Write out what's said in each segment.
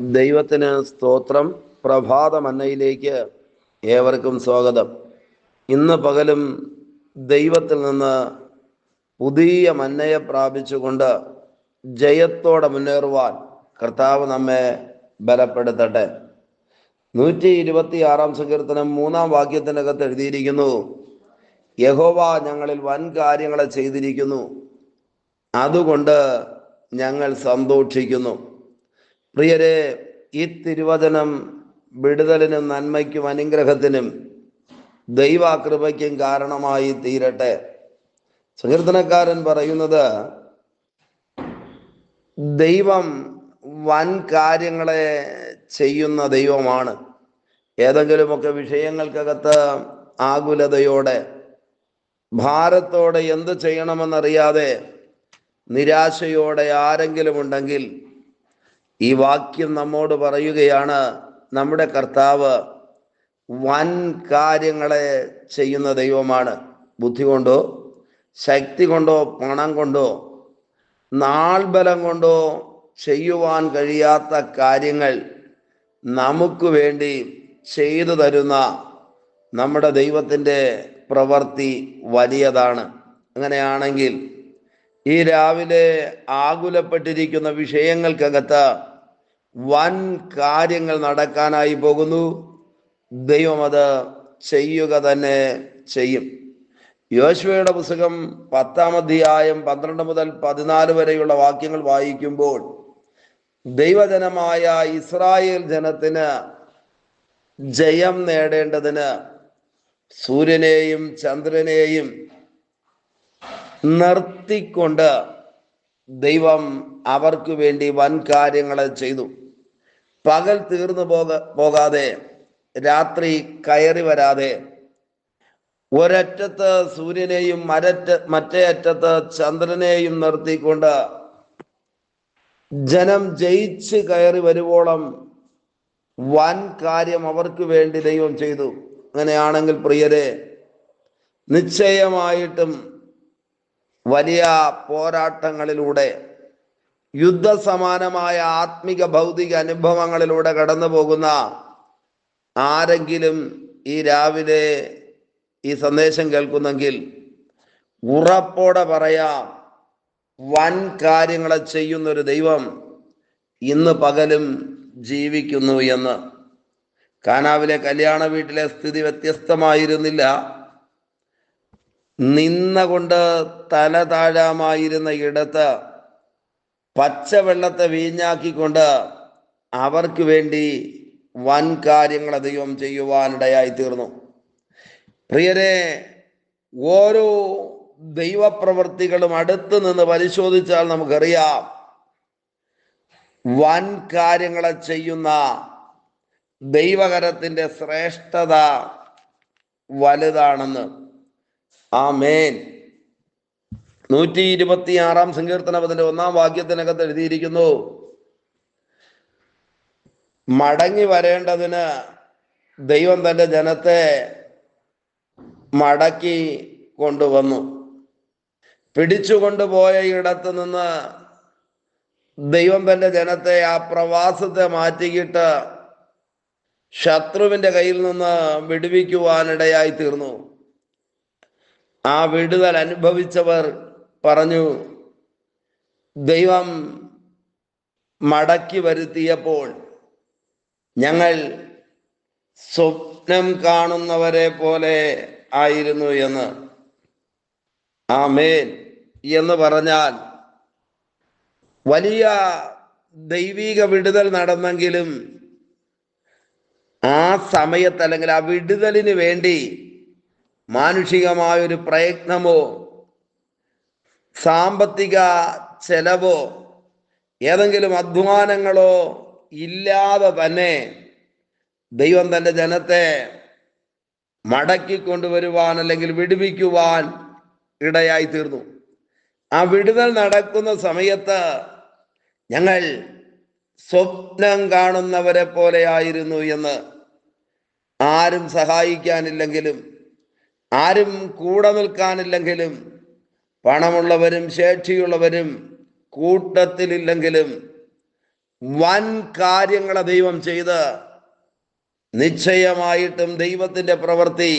ദൈവത്തിന് സ്തോത്രം. പ്രഭാത മന്നയിലേക്ക് ഏവർക്കും സ്വാഗതം. ഇന്ന് പകലും ദൈവത്തിൽ നിന്ന് പുതിയ മന്നയെ പ്രാപിച്ചുകൊണ്ട് ജയത്തോടെ മുന്നേറുവാൻ കർത്താവ് നമ്മെ ബലപ്പെടുത്തട്ടെ. നൂറ്റി ഇരുപത്തി ആറാം സങ്കീർത്തനം മൂന്നാം വാക്യത്തിനകത്ത് എഴുതിയിരിക്കുന്നു യഹോവ ഞങ്ങളിൽ വൻ കാര്യങ്ങളെ ചെയ്തിരിക്കുന്നു. അതുകൊണ്ട് ഞങ്ങൾ സന്തോഷിക്കുന്നു. പ്രിയരെ ഈ തിരുവചനം വിടുതലിനും നന്മയ്ക്കും അനുഗ്രഹത്തിനും ദൈവാകൃപയ്ക്കും കാരണമായി തീരട്ടെ. സങ്കീർത്തനക്കാരൻ പറയുന്നത് ദൈവം വൻ കാര്യങ്ങളെ ചെയ്യുന്ന ദൈവമാണ്. ഏതെങ്കിലുമൊക്കെ വിഷയങ്ങൾക്കകത്ത് ആകുലതയോടെ ഭാരത്തോടെ എന്ത് ചെയ്യണമെന്നറിയാതെ നിരാശയോടെ ആരെങ്കിലും ഉണ്ടെങ്കിൽ ഈ വാക്യം നമ്മോട് പറയുകയാണ് നമ്മുടെ കർത്താവ് വൻ കാര്യങ്ങളെ ചെയ്യുന്ന ദൈവമാണ്. ബുദ്ധി കൊണ്ടോ ശക്തി കൊണ്ടോ പണം കൊണ്ടോ നാൾബലം കൊണ്ടോ ചെയ്യുവാൻ കഴിയാത്ത കാര്യങ്ങൾ നമുക്ക് വേണ്ടി ചെയ്തു തരുന്ന നമ്മുടെ ദൈവത്തിന്റെ പ്രവൃത്തി വലിയതാണ്. അങ്ങനെയാണെങ്കിൽ ഈ രാവിലെ ആകുലപ്പെട്ടിരിക്കുന്ന വിഷയങ്ങൾക്കകത്ത് വൻ കാര്യങ്ങൾ നടക്കാനായി പോകുന്നു. ദൈവം അത് ചെയ്യുക തന്നെ ചെയ്യും. യോശുവയുടെ പുസ്തകം പത്താം അധ്യായം പന്ത്രണ്ട് മുതൽ പതിനാല് വരെയുള്ള വാക്യങ്ങൾ വായിക്കുമ്പോൾ ദൈവജനമായ ഇസ്രായേൽ ജനത്തിന് ജയം നേടേണ്ടതിന് സൂര്യനെയും ചന്ദ്രനെയും നിർത്തിക്കൊണ്ട് ദൈവം അവർക്ക് വേണ്ടി വൻ കാര്യങ്ങളെ ചെയ്തു. പകൽ തീർന്നു പോക പോകാതെ രാത്രി കയറി വരാതെ ഒരറ്റത്ത് സൂര്യനെയും മരറ്റ മറ്റേ അറ്റത്ത് ചന്ദ്രനെയും നിർത്തിക്കൊണ്ട് ജനം ജയിച്ച് കയറി വരുവോളം വൻ കാര്യം അവർക്ക് വേണ്ടി ദൈവം ചെയ്തു. അങ്ങനെയാണെങ്കിൽ പ്രിയരെ നിശ്ചയമായിട്ടും വലിയ പോരാട്ടങ്ങളിലൂടെ യുദ്ധസമാനമായ ആത്മിക ഭൗതിക അനുഭവങ്ങളിലൂടെ കടന്നു പോകുന്ന ആരെങ്കിലും ഈ രാവിലെ ഈ സന്ദേശം കേൾക്കുന്നെങ്കിൽ ഉറപ്പോടെ പറയാം വൻ കാര്യങ്ങളെ ചെയ്യുന്ന ഒരു ദൈവം ഇന്ന് പകലും ജീവിക്കുന്നു എന്ന്. കാനാവിലെ കല്യാണ വീട്ടിലെ സ്ഥിതി വ്യത്യസ്തമായിരുന്നില്ല. നിന്ന കൊണ്ട് തല താഴാമായിരുന്ന ഇടത്ത് പച്ചവെള്ളത്തെ വീഞ്ഞാക്കിക്കൊണ്ട് അവർക്ക് വേണ്ടി വൻ കാര്യങ്ങൾ ദൈവം ചെയ്യുവാനിടയായി തീർന്നു. പ്രിയരെ ഓരോ ദൈവപ്രവൃത്തികളും അടുത്ത് നിന്ന് പരിശോധിച്ചാൽ നമുക്കറിയാം. വൻ കാര്യങ്ങളെ ചെയ്യുന്ന ദൈവകരത്തിന്റെ ശ്രേഷ്ഠത വലുതാണെന്ന്. ആ മേൻ നൂറ്റി ഇരുപത്തി ആറാം സങ്കീർത്തനം അതിന്റെ ഒന്നാം വാക്യത്തിനകത്ത് എഴുതിയിരിക്കുന്നു മടങ്ങി വരേണ്ടതിന് ദൈവം തന്റെ ജനത്തെ മടക്കി കൊണ്ടുവന്നു. പിടിച്ചുകൊണ്ടുപോയ ഇടത്ത് നിന്ന് ദൈവം തന്റെ ജനത്തെ ആ പ്രവാസത്തെ മാറ്റിയിട്ട് ശത്രുവിന്റെ കയ്യിൽ നിന്ന് വിടുവിക്കുവാനിടയായി തീർന്നു. ആ വിടുതൽ അനുഭവിച്ചവർ പറഞ്ഞു ദൈവം മടക്കി വരുത്തിയപ്പോൾ ഞങ്ങൾ സ്വപ്നം കാണുന്നവരെ പോലെ ആയിരുന്നു എന്ന്. ആമേൻ എന്ന് പറഞ്ഞാൽ വലിയ ദൈവിക വിടുതൽ നടന്നെങ്കിലും ആ സമയത്ത് അല്ലെങ്കിൽ ആ വിടുതലിന് വേണ്ടി മാനുഷികമായ ഒരു പ്രയത്നമോ സാമ്പത്തിക ചെലവോ ഏതെങ്കിലും അധ്വാനങ്ങളോ ഇല്ലാതെ തന്നെ ദൈവം തന്റെ ജനത്തെ മടക്കി കൊണ്ടുവരുവാൻ അല്ലെങ്കിൽ വിടുവിക്കുവാൻ ഇടയായി തീർന്നു. ആ വിടുതൽ നടക്കുന്ന സമയത്ത് ഞങ്ങൾ സ്വപ്നം കാണുന്നവരെ പോലെയായിരുന്നു എന്ന് ആരും സഹായിക്കാനില്ലെങ്കിലും ആരും കൂടെ നിൽക്കാനില്ലെങ്കിലും പണമുള്ളവരും ശേഷിയുള്ളവരും കൂട്ടത്തിലില്ലെങ്കിലും വൻ കാര്യങ്ങളെ ദൈവം ചെയ്ത് നിശ്ചയമായിട്ടും ദൈവത്തിന്റെ പ്രവൃത്തി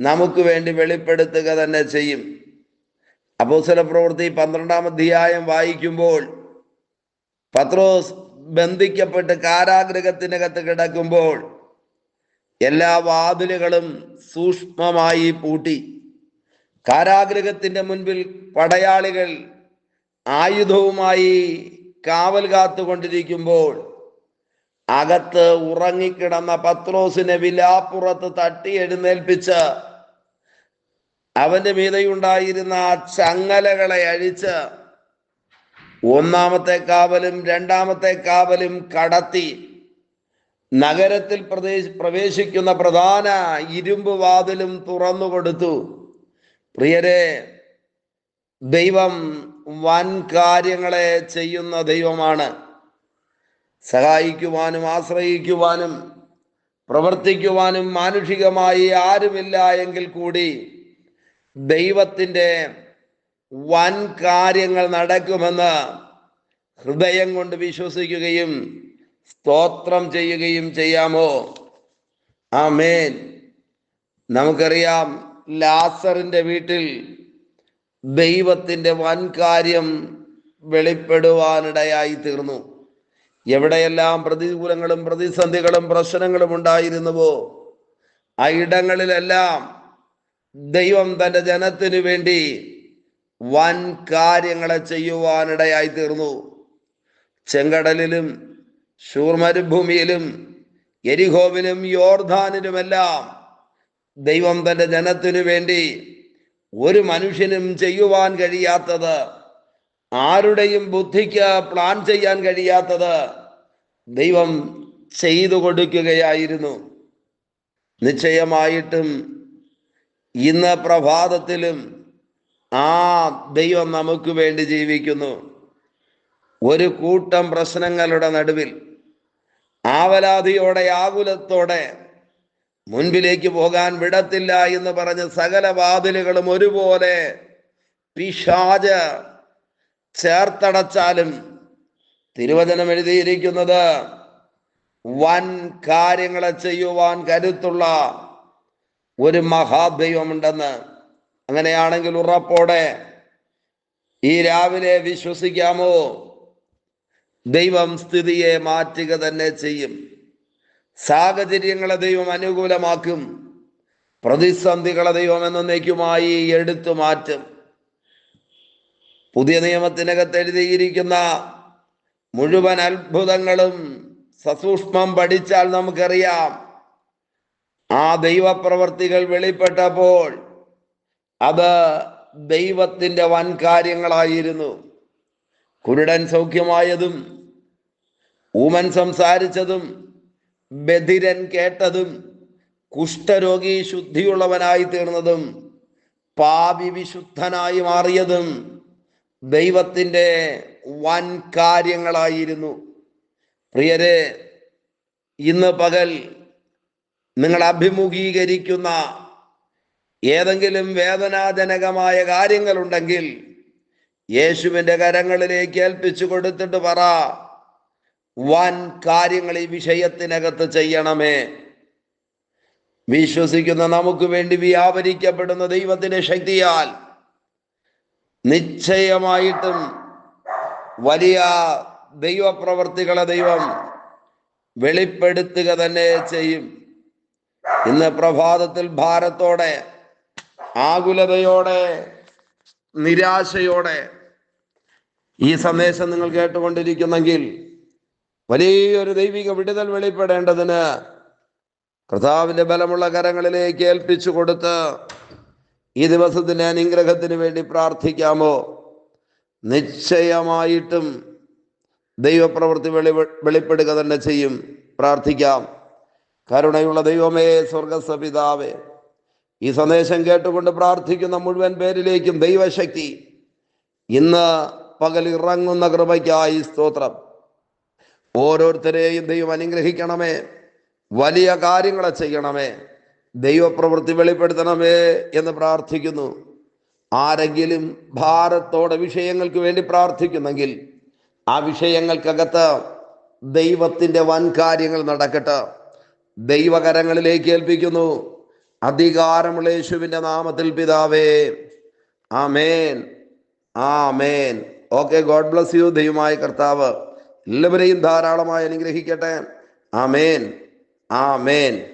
നമുക്ക് വേണ്ടി വെളിപ്പെടുത്തുക തന്നെ ചെയ്യും. അപ്പോസല പ്രവൃത്തി പന്ത്രണ്ടാം അധ്യായം വായിക്കുമ്പോൾ പത്രോസ് ബന്ധിക്കപ്പെട്ട് കാരാഗ്രഹത്തിനകത്ത് കിടക്കുമ്പോൾ എല്ലാ വാതിലുകളും സൂക്ഷ്മമായി പൂട്ടി. കാരാഗ്രഹത്തിന്റെ മുൻപിൽ പടയാളികൾ ആയുധവുമായി കാവൽ കാത്തുകൊണ്ടിരിക്കുമ്പോൾ അകത്ത് ഉറങ്ങിക്കിടന്ന പത്രോസിനെ വിലാപ്പുറത്ത് തട്ടി എഴുന്നേൽപ്പിച്ച് അവന്റെ മീതയുണ്ടായിരുന്ന ചങ്ങലകളെ അഴിച്ച് ഒന്നാമത്തെ കാവലും രണ്ടാമത്തെ കാവലും കടത്തി നഗരത്തിൽ പ്രദേശ പ്രവേശിക്കുന്ന പ്രധാന ഇരുമ്പ് വാതിലും തുറന്നു കൊടുത്തു. പ്രിയരെ ദൈവം വൻ കാര്യങ്ങളെ ചെയ്യുന്ന ദൈവമാണ്. സഹായിക്കുവാനും ആശ്രയിക്കുവാനും പ്രവർത്തിക്കുവാനും മാനുഷികമായി ആരുമില്ല എങ്കിൽ കൂടി ദൈവത്തിന്റെ വൻ കാര്യങ്ങൾ നടക്കുമെന്ന് ഹൃദയം കൊണ്ട് വിശ്വസിക്കുകയും സ്തോത്രം ചെയ്യുകയും ചെയ്യാമോ? ആമേൻ. നമുക്കറിയാം ലാസറിന്റെ വീട്ടിൽ ദൈവത്തിന്റെ വൻ കാര്യം വെളിപ്പെടുവാനിടയായി തീർന്നു. എവിടെയെല്ലാം പ്രതികൂലങ്ങളും പ്രതിസന്ധികളും പ്രശ്നങ്ങളും ഉണ്ടായിരുന്നുവോ ആ ഇടങ്ങളിലെല്ലാം ദൈവം തന്റെ ജനത്തിനു വേണ്ടി വൻ കാര്യങ്ങളെ ചെയ്യുവാനിടയായി തീർന്നു. ചെങ്കടലിലും ശൂർമരുഭൂമിയിലും എരിഹോവിലും യോർധാനിലുമെല്ലാം ദൈവം തന്റെ ജനത്തിനു വേണ്ടി ഒരു മനുഷ്യനും ചെയ്യുവാൻ കഴിയാത്തത് ആരുടെയും ബുദ്ധിക്ക് പ്ലാൻ ചെയ്യാൻ കഴിയാത്തത് ദൈവം ചെയ്തു കൊടുക്കുകയായിരുന്നു. നിശ്ചയമായിട്ടും ഇന്ന് പ്രഭാതത്തിലും ആ ദൈവം നമുക്ക് വേണ്ടി ജീവിക്കുന്നു. ഒരു കൂട്ടം പ്രശ്നങ്ങളുടെ നടുവിൽ ആവലാതിയോടെ ആകുലത്തോടെ മുൻപിലേക്ക് പോകാൻ വിടത്തില്ല എന്ന് പറഞ്ഞ് സകല വാതിലുകളും ഒരുപോലെ പിശാജ് ചേർത്തടച്ചാലും തിരുവചനം എഴുതിയിരിക്കുന്നത് വൻ കാര്യങ്ങളെ ചെയ്യുവാൻ കരുത്തുള്ള ഒരു മഹാദൈവമുണ്ടെന്ന്. അങ്ങനെയാണെങ്കിൽ ഉറപ്പോടെ ഈ രാവിലെ വിശ്വസിക്കാമോ? ദൈവം സ്ഥിതിയെ മാറ്റുക തന്നെ ചെയ്യും. സാഹചര്യങ്ങളെ ദൈവം അനുകൂലമാക്കും. പ്രതിസന്ധികളെ ദൈവം എന്നേക്കുമായി എടുത്തു മാറ്റും. പുതിയ നിയമത്തിനകത്ത് എഴുതിയിരിക്കുന്ന മുഴുവൻ അത്ഭുതങ്ങളും സസൂക്ഷ്മം പഠിച്ചാൽ നമുക്കറിയാം. ആ ദൈവപ്രവർത്തികൾ വെളിപ്പെട്ടപ്പോൾ അത് ദൈവത്തിന്റെ വൻ കാര്യങ്ങളായിരുന്നു കുരുടൻ സൗഖ്യമായതും ഊമൻ സംസാരിച്ചതും ബധിരൻ കേട്ടതും കുഷ്ഠരോഗി ശുദ്ധിയുള്ളവനായി തീർന്നതും പാപി വിശുദ്ധനായി മാറിയതും ദൈവത്തിന്റെ വൻ കാര്യങ്ങളായിരുന്നു. പ്രിയരെ ഇന്ന് പകൽ നിങ്ങൾ അഭിമുഖീകരിക്കുന്ന ഏതെങ്കിലും വേദനാജനകമായ കാര്യങ്ങളുണ്ടെങ്കിൽ യേശുവിന്റെ കരങ്ങളിലേക്ക് ഏൽപ്പിച്ചു കൊടുത്തിട്ട് പറ. വൻ കാര്യങ്ങൾ ഈ വിഷയത്തിനകത്ത് ചെയ്യണമേ. വിശ്വസിക്കുന്ന നമുക്ക് വേണ്ടി വ്യാപരിക്കപ്പെടുന്ന ദൈവത്തിന്റെ ശക്തിയാൽ നിശ്ചയമായിട്ടും വലിയ ദൈവപ്രവർത്തികളെ ദൈവം വെളിപ്പെടുത്തുക തന്നെ ചെയ്യും. ഇന്ന് പ്രഭാതത്തിൽ ഭാരത്തോടെ ആകുലതയോടെ നിരാശയോടെ ഈ സന്ദേശം നിങ്ങൾ കേട്ടുകൊണ്ടിരിക്കുന്നെങ്കിൽ വലിയൊരു ദൈവിക വിടുതൽ വെളിപ്പെടേണ്ടതിന് കർത്താവിന്റെ ബലമുള്ള കരങ്ങളിലേക്ക് ഏൽപ്പിച്ചു കൊടുത്ത് ഈ ദിവസത്തിന്റെ അനുഗ്രഹത്തിന് വേണ്ടി പ്രാർത്ഥിക്കാമോ? നിശ്ചയമായിട്ടും ദൈവപ്രവൃത്തി വെളി വെളിപ്പെടുക തന്നെ ചെയ്യും. പ്രാർത്ഥിക്കാം. കരുണയുള്ള ദൈവമേ സ്വർഗസപിതാവേ ഈ സന്ദേശം കേട്ടുകൊണ്ട് പ്രാർത്ഥിക്കുന്ന മുഴുവൻ പേരിലേക്കും ദൈവശക്തി. ഇന്ന് പകൽ ഇറങ്ങുന്ന കൃപയ്ക്കായി സ്തോത്രം. ഓരോരുത്തരെയും ദൈവം അനുഗ്രഹിക്കണമേ. വലിയ കാര്യങ്ങളെ ചെയ്യണമേ. ദൈവപ്രവൃത്തി വെളിപ്പെടുത്തണമേ എന്ന് പ്രാർത്ഥിക്കുന്നു. ആരെങ്കിലും ഭാരത്തോടെ വിഷയങ്ങൾക്ക് വേണ്ടി പ്രാർത്ഥിക്കുന്നെങ്കിൽ ആ വിഷയങ്ങൾക്കകത്ത് ദൈവത്തിന്റെ വൻ കാര്യങ്ങൾ നടക്കട്ടെ. ദൈവകരങ്ങളിലേക്ക് ഏൽപ്പിക്കുന്നു. അധികാരമുള്ള യേശുവിന്റെ നാമത്തിൽ പിതാവേ. ആമേൻ. ആമേൻ. Okay God bless you. ദൈവമായ കർത്താവ് എല്ലാവരെയും ധാരാളമായി അനുഗ്രഹിക്കട്ടെ. ആമേൻ. ആമേൻ.